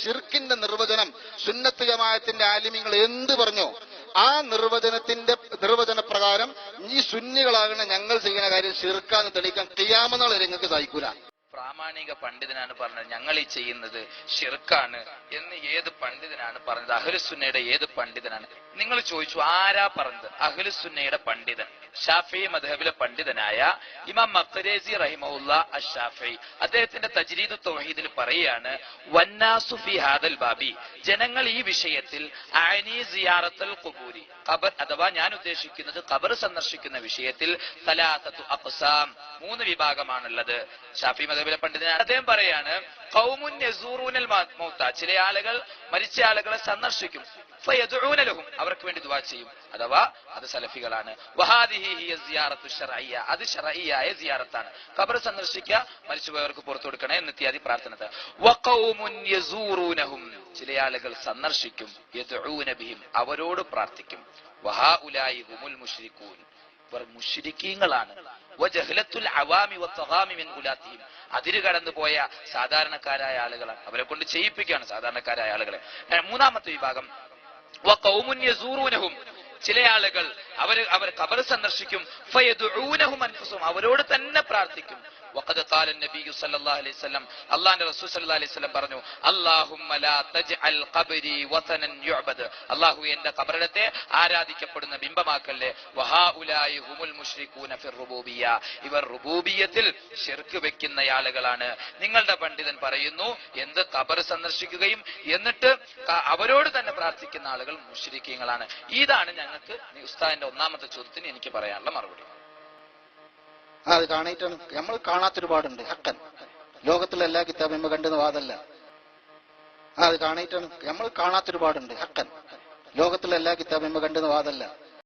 ഷിർക്കിന്റെ നിർവചനം സുന്നത്ത് ജമാഅത്തിന്റെ ആലിമ്യങ്ങൾ എന്ത് പറഞ്ഞു? ആ നിർവചനത്തിന്റെ നിർവചന പ്രകാരം ഈ സുന്നികളാകുന്ന ഞങ്ങൾ ചെയ്യുന്ന കാര്യം ഷിർക്കാന്ന് തെളിയിക്കാൻ കിയാമനാൾ നിങ്ങൾക്ക് സഹിക്കൂല പ്രാമാണിക പണ്ഡിതനാണ് പറഞ്ഞത് ഞങ്ങൾ ഈ ചെയ്യുന്നത് ഷിർക്കാണ് എന്ന് പറഞ്ഞത് അഹ്ലുസുന്നയുടെ ഏത് പണ്ഡിതനാണ്? നിങ്ങൾ ചോദിച്ചു ആരാ പറഞ്ഞത്? അഹ്ലുസുന്നയുടെ പണ്ഡിതൻ. ഷാഫി മധബിലെ പണ്ഡിതനായ ഇമാം മഖ്റേസി റഹിമുല്ല അഷാഫി. അദ്ദേഹത്തിന്റെ തജ്രീദ് തൗഹീദിൽ പറയുകയാണ് വന്നാസു ഫി ഹാദൽ ബാബി. ജനങ്ങൾ ഈ വിഷയത്തിൽ ആനി ഖബർ അഥവാ ഞാൻ ഉദ്ദേശിക്കുന്നത് ഖബർ സന്ദർശിക്കുന്ന വിഷയത്തിൽ തലാത്തത്തു അഖ്സാം. മൂന്ന് വിഭാഗമാണുള്ളത്. ഷാഫി മദബിലെ പണ്ഡിതനാണ് അദ്ദേഹം പറയാണ് ഖൗമുൻ യസൂറൂനൽ മൗത്ത. ചില ആളുകൾ മരിച്ച ആളുകളെ സന്ദർശിക്കും. ഫയദ്ഊന ലഹും. അവർക്ക് വേണ്ടി ദുവാ ചെയ്യും. അഥവാ അത് സലഫികളാണ്. അത് ശർഇയ്യായ സിയാറത്താണ്. ഖബർ സന്ദർശിക്കുക മരിച്ചുപോയവർക്ക് പുറത്തു കൊടുക്കണേ എന്ന് ഇത്യാദി വഖൗമുൻ യസൂറൂനഹും. ചില ആളുകൾ സന്ദർശിക്കും. ബിഹിം. അവരോട് പ്രാർത്ഥിക്കും. ഹുമുൽ മുശ്രിക്കൂൻ ഇവർ മുഷിരിക്കീങ്ങളാണ് അതിര് കടന്നു പോയ സാധാരണക്കാരായ ആളുകളാണ്. അവരെ കൊണ്ട് ചെയ്യിപ്പിക്കുകയാണ് സാധാരണക്കാരായ ആളുകളെ. മൂന്നാമത്തെ വിഭാഗം. ചില ആളുകൾ അവർ അവർ കബർ സന്ദർശിക്കും. അവരോട് തന്നെ പ്രാർത്ഥിക്കും. വഖദ് ഖാല നബി സല്ലല്ലാഹു അലൈഹി വസല്ലം. അല്ലാഹുവിന്റെ റസൂൽ സല്ലല്ലാഹു അലൈഹി വസല്ലം പറഞ്ഞു അല്ലാഹുമ്മ ലാ തജ്അൽ ഖബ്രി വസനൻ യുഅബദ്. അല്ലാഹു എന്റെ ഖബറിടത്തെ ആരാധിക്കപ്പെടുന്ന ബിംബമാക്കല്ലേ? വഹാഉലായി ഹുമുൽ മുശ്രികൂന ഫിർ റുബൂബിയ. ഇവർ റുബൂബിയത്തിൽ ശിർക്ക് വെക്കുന്ന ആളുകളാണ് നിങ്ങളുടെ പണ്ഡിതൻ പറയുന്നു എന്ത് ഖബർ സന്ദർശിക്കുകയും എന്നിട്ട് അവരോട് തന്നെ പ്രാർത്ഥിക്കുന്ന ആളുകൾ മുശ്രിക്കീങ്ങളാണ് ഇതാണ് ഞങ്ങൾക്ക് ഉസ്താദിന്റെ ഒന്നാമത്തെ ചോദ്യത്തിന് എനിക്ക് പറയാനുള്ള മറുപടി. അത് കാണായിട്ടാണ് നമ്മൾ കാണാത്ത കാണാത്തൊരുപാടുണ്ട്. ഹക്കൻ. ലോകത്തിലെ എല്ലാ കിതാബും കണ്ടെന്ന് വാദല്ല. അത് കാണായിട്ടാണ് നമ്മൾ കാണാത്ത കാണാത്തൊരുപാടുണ്ട്. ഹക്കൻ. ലോകത്തിലെ എല്ലാ കിതാബും കണ്ടെന്ന് വാദല്ല.